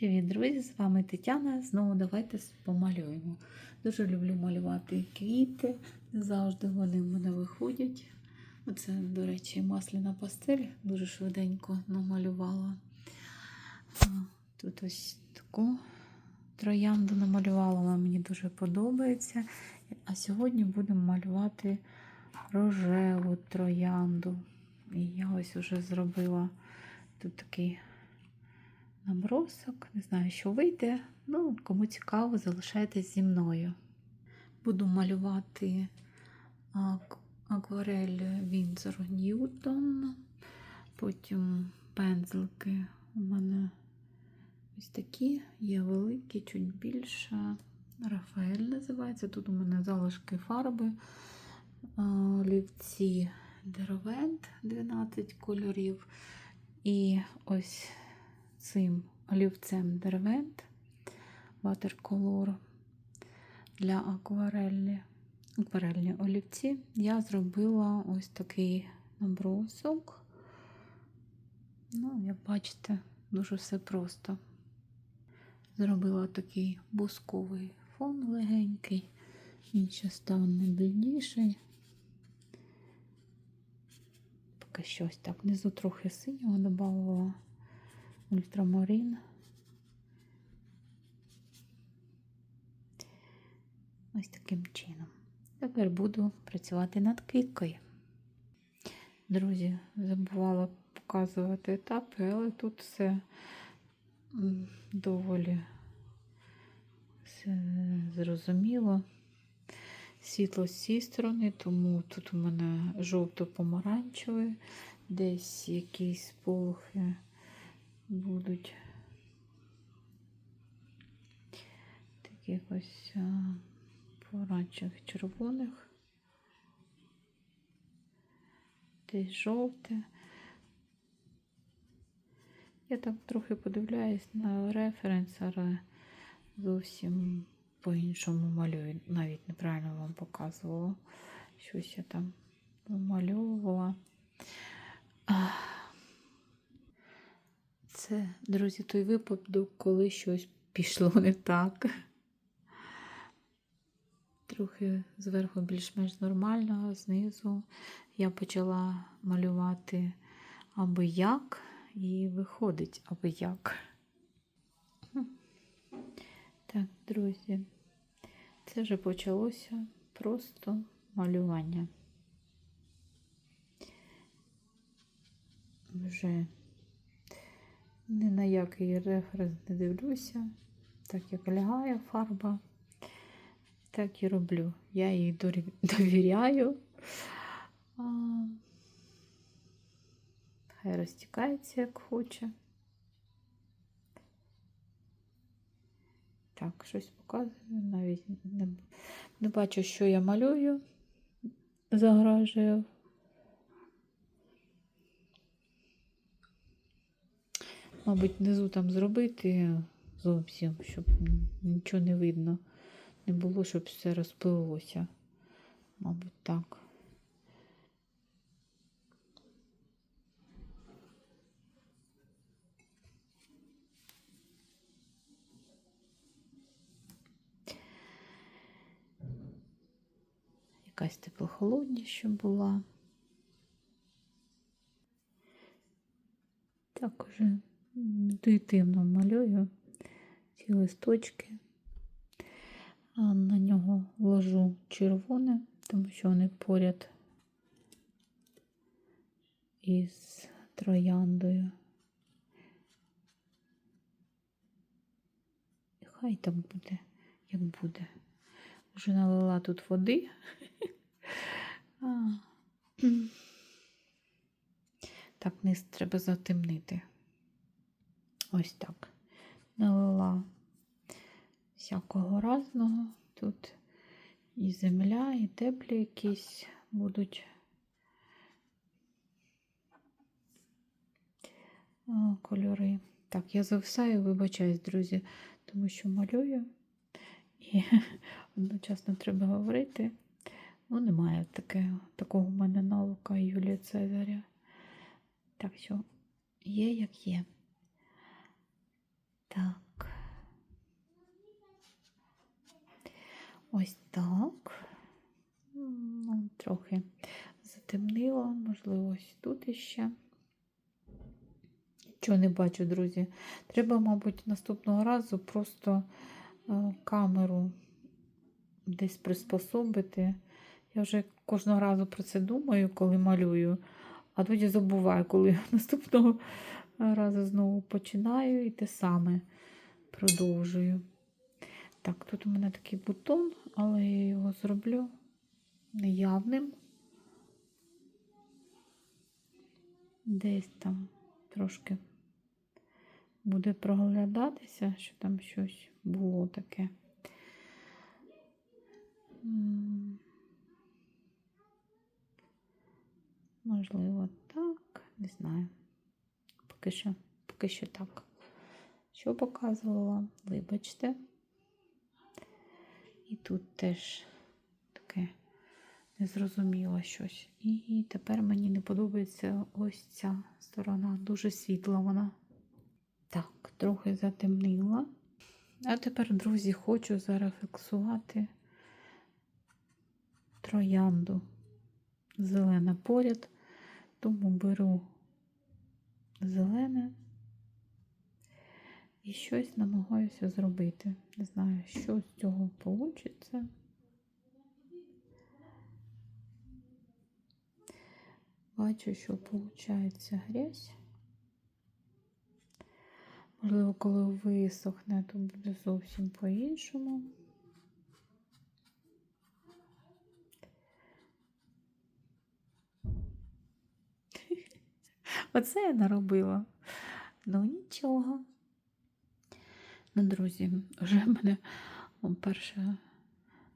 Привіт, друзі! З вами Тетяна. Знову давайте помалюємо. Дуже люблю малювати квіти, не завжди вони в мене виходять. Оце, до речі, масляна пастель, дуже швиденько намалювала. Тут ось таку троянду намалювала, вона мені дуже подобається. А сьогодні будемо малювати рожеву троянду. І я ось вже зробила тут такий набросок. Не знаю, що вийде. Ну, кому цікаво, залишайтесь зі мною. Буду малювати ак- акварель Вінзор Ньютон. Потім пензлики у мене ось такі, є великі, чуть більше. Рафаель називається. Тут у мене залишки фарби, олівці Деровент 12 кольорів. І ось цим олівцем Дервент Watercolor для акварелі, акварельні олівці я зробила ось такий набросок. Ну, як бачите, дуже все просто. Зробила такий бусковий фон легенький, він ще стане блідніший. Поки щось так, внизу трохи синього додавала ультрамарин. Ось таким чином. Тепер буду працювати над квіткою. Друзі, забувала показувати етапи, але тут все доволі все зрозуміло. Світло з цієї сторони, тому тут у мене жовто-помаранчевий, десь якісь полухи будуть таких ось а, помаранчевих червоних, десь жовте. Я так трохи подивляюсь на референс, але зовсім по-іншому малюю. Навіть неправильно вам показувала. Щось я там вимальовувала. Це, друзі, той випадок, коли щось пішло не так. Трохи зверху більш-менш нормально, знизу я почала малювати аби як, і виходить аби як. Так, друзі, це вже почалося просто малювання. Вже ні на який референс не дивлюся. Так як лягає фарба, так і роблю. Я їй довіряю. А, Хай розтікається, як хоче. Так, щось показую, навіть не, не бачу, що я малюю, загражую. Мабуть, внизу там зробити зовсім, щоб нічого не видно. Не було, щоб все розпилилося. Мабуть, так. Якась теплохолодніша була. Так уже інтуїтивно малюю ці листочки. А на нього вложу червоне, тому що вони поряд із трояндою. І Хай так буде, як буде. Вже налила тут води. Так, низ треба затемнити. Ось так. Налила всякого разного. Тут і земля, і теплі якісь будуть кольори. Так, я зависаю, вибачаюсь, друзі, тому що малюю. І одночасно треба говорити. Ну, немає таке, такого в мене навика Юлія Цезаря. Так що є, як є. Так. Ось так. Ну, Трохи затемнило, можливо, ось тут іще. Нічого не бачу, друзі. Треба, мабуть, наступного разу просто е, камеру десь приспособити. Я вже кожного разу про це думаю, коли малюю, а тоді забуваю, коли наступного разу знову починаю і те саме продовжую. Так, тут у мене такий бутон, але я його зроблю неявним. Десь там трошки буде проглядатися, що там щось було таке. Можливо, так, не знаю. Поки що, поки що так. Що показувала, вибачте. І тут теж таке незрозуміло щось. І тепер мені не подобається ось ця сторона. Дуже світла вона. Так, трохи затемнила. А тепер, друзі, хочу зарефлексувати троянду. Зелена поряд, тому беру зелене і щось намагаюся зробити. Не знаю, що з цього вийде. Бачу, що виходить грязь. Можливо, коли висохне, то буде зовсім по-іншому. Оце я наробила. Ну нічого. Ну, друзі, вже в мене перша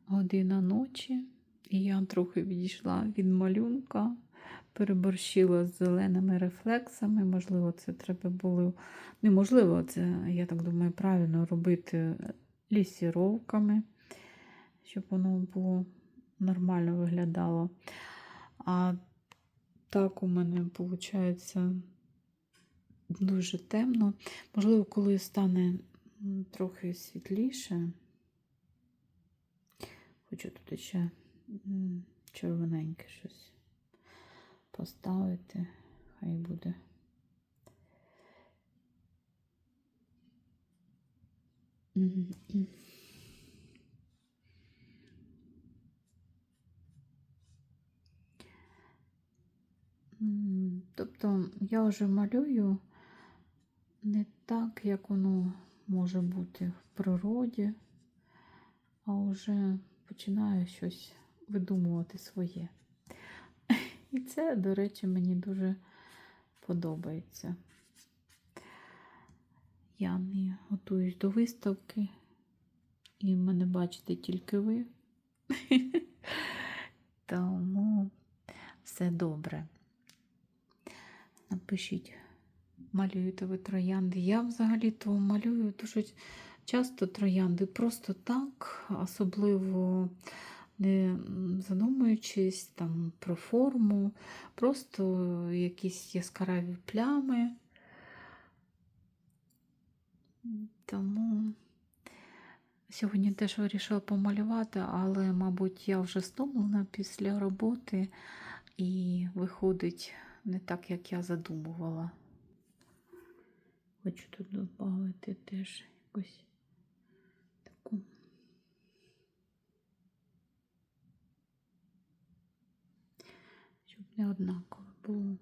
година ночі, і я трохи відійшла від малюнка, переборщила з зеленими рефлексами. Можливо, це треба було. Неможливо, це, я так думаю, правильно робити лісіровками, щоб воно було нормально виглядало. А так у мене виходить дуже темно. Можливо, коли стане трохи світліше, хочу тут ще червоненьке щось поставити, хай буде. Мгм. Тобто я вже малюю не так, як воно може бути в природі, а вже починаю щось видумувати своє. І це, до речі, мені дуже подобається. Я не готуюсь до виставки, і мене бачите тільки ви. Тому все добре. Напишіть, малюєте ви троянди. Я взагалі-то малюю дуже часто троянди, просто так, особливо не задумуючись там про форму, просто якісь яскраві плями. Тому сьогодні теж вирішила помалювати, але, мабуть, я вже стомлена після роботи і виходить не так, як я задумувала. Хочу тут додати теж якусь таку. Щоб не однаково було.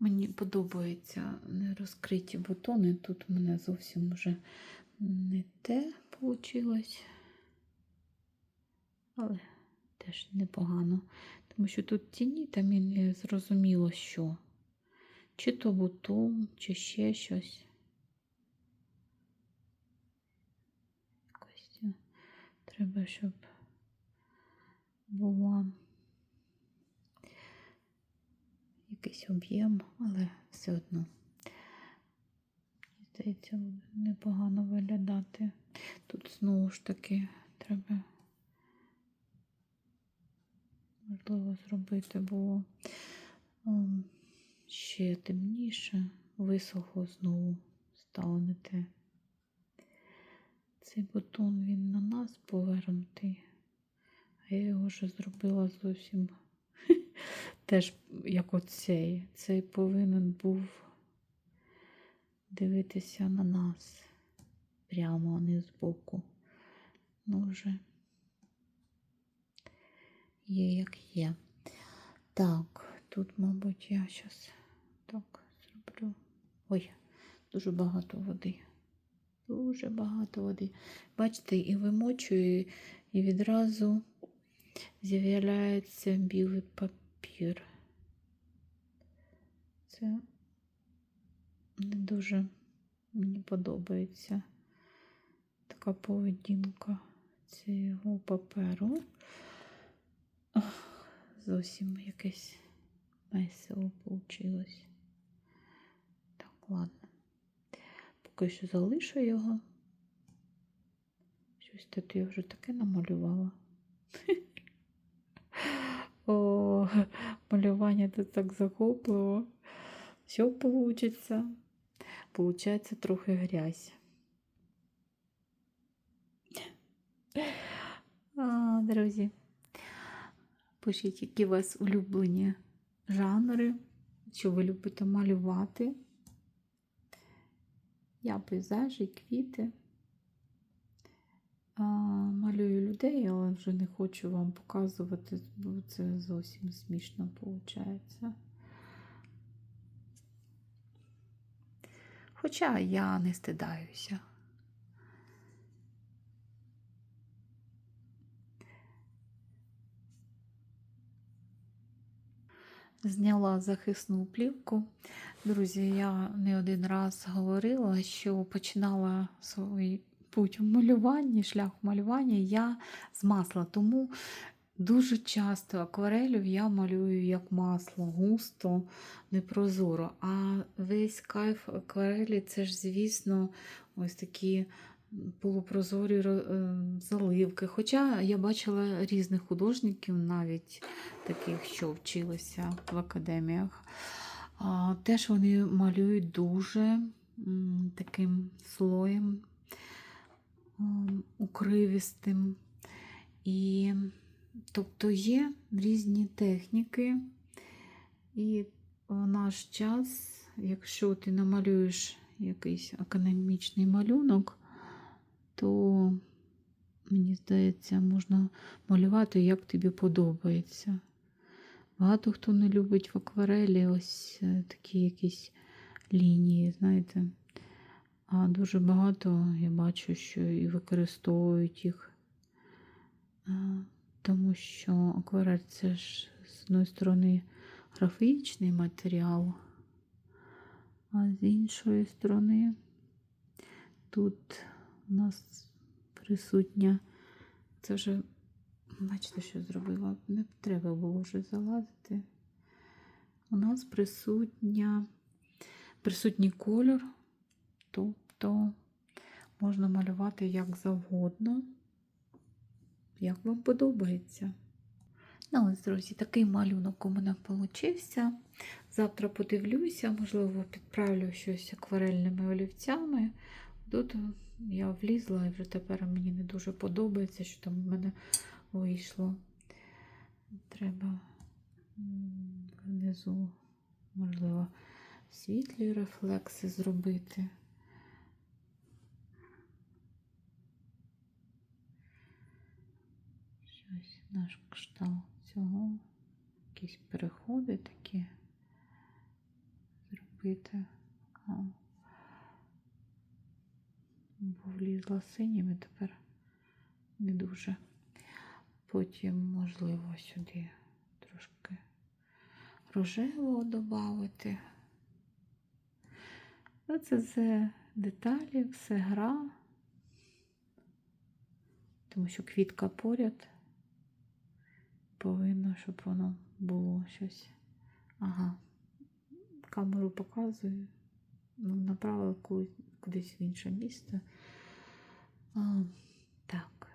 Мені подобаються розкриті бутони. Тут у мене зовсім вже не те вийшло. Але теж непогано. Тому що тут тіні, там і не зрозуміло, що. Чи то бутон, чи ще щось. Якось е, треба, щоб була якийсь об'єм, але все одно. Здається, буде непогано виглядати. Тут знову ж таки треба можливо зробити було ем, ще темніше, висохло знову стало не те. Цей бутон він на нас повернутий. А я його вже зробила зовсім теж як оцей. Цей повинен був дивитися на нас прямо, а не збоку. Ну вже є як є. Так, тут, мабуть, я зараз так зроблю. Ой, дуже багато води. Дуже багато води. Бачите, і вимочую, і відразу з'являється білий папір. Це не дуже мені подобається така поведінка цього паперу. Ох, зовсім якесь весело вийшло. Так, ладно. Поки що залишу його. Щось тут я вже таке намалювала. О, малювання тут так захопливо. Що вийде? Получається трохи грязь. А, друзі, пишіть, які у вас улюблені жанри, що ви любите малювати. Я пейзажі, квіти. А, малюю людей, але вже не хочу вам показувати, бо це зовсім смішно виходить. Хоча я не стидаюся. Зняла захисну плівку. Друзі, я не один раз говорила, що починала свій путь у малюванні, шлях у малюванні я з масла. Тому дуже часто акварелів я малюю як масло, густо, непрозоро. А весь кайф акварелі це ж, звісно, ось такі полупрозорі е, заливки. Хоча я бачила різних художників, навіть таких, що вчилися в академіях. Теж вони малюють дуже таким слоєм укривістим. І тобто є різні техніки, і в наш час, якщо ти намалюєш якийсь академічний малюнок, то, мені здається, можна малювати, як тобі подобається. Багато хто не любить в акварелі ось е, такі якісь лінії, знаєте. А дуже багато я бачу, що і використовують їх, тому що акварель це ж з одної сторони графічний матеріал, а з іншої сторони тут у нас присутня. Це вже, бачите, що зробила? Не треба було вже залазити. У нас присутня, присутній кольор, тобто можна малювати як завгодно, як вам подобається. Ну, ось, друзі, такий малюнок у мене вийшов. Завтра подивлюся, можливо, підправлю щось акварельними олівцями. Тут я влізла і вже тепер мені не дуже подобається, що там в мене вийшло. Треба внизу, можливо, світлі рефлекси зробити. Щось наш кшталт цього, якісь переходи такі зробити бо влізла синіми тепер не дуже. Потім, можливо, сюди трошки рожевого додати. Ну, це все деталі, все гра, тому що квітка поряд повинно, щоб воно було щось. Ага, камеру показую, ну, направила кудись в інше місце. А, Так.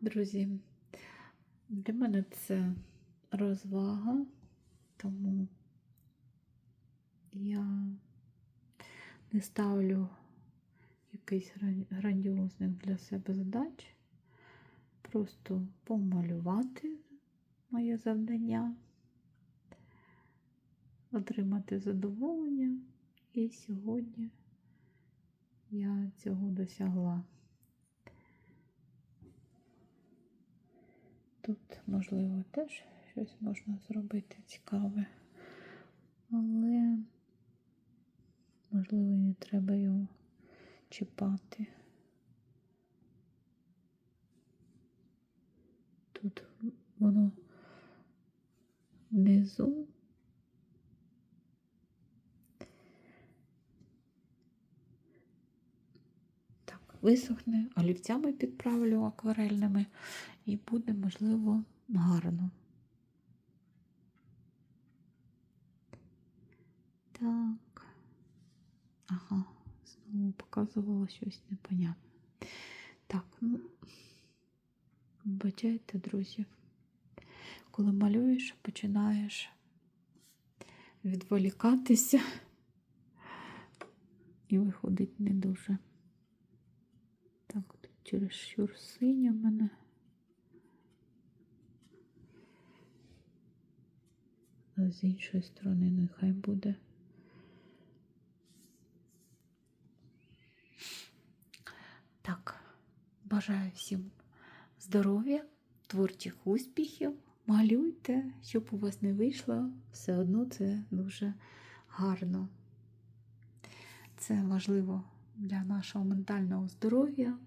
Друзі, для мене це розвага, тому я не ставлю якихось грандіозних для себе задач. Просто помалювати моє завдання, отримати задоволення. І сьогодні я цього досягла. Тут, можливо, теж щось можна зробити цікаве, але, можливо, і не треба його чіпати. Тут воно внизу. Так, висохне, олівцями підправлю акварельними і буде, можливо, гарно. Так. Ага, знову показувала щось непонятне. Так, ну, бачайте, друзі, коли малюєш, починаєш відволікатися і виходить не дуже. Так, тут через щур синя в мене. З іншої сторони нехай буде. Так, бажаю всім здоров'я, творчих успіхів. Малюйте, щоб у вас не вийшло, все одно це дуже гарно. Це важливо для нашого ментального здоров'я,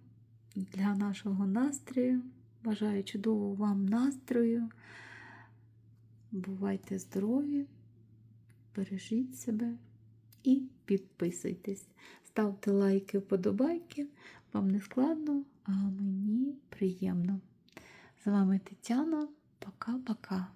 для нашого настрою. Бажаю чудового вам настрою. Бувайте здорові, бережіть себе і підписуйтесь. Ставте лайки, вподобайки. Вам не складно, а мені приємно. З вами Тетяна. Пока-пока.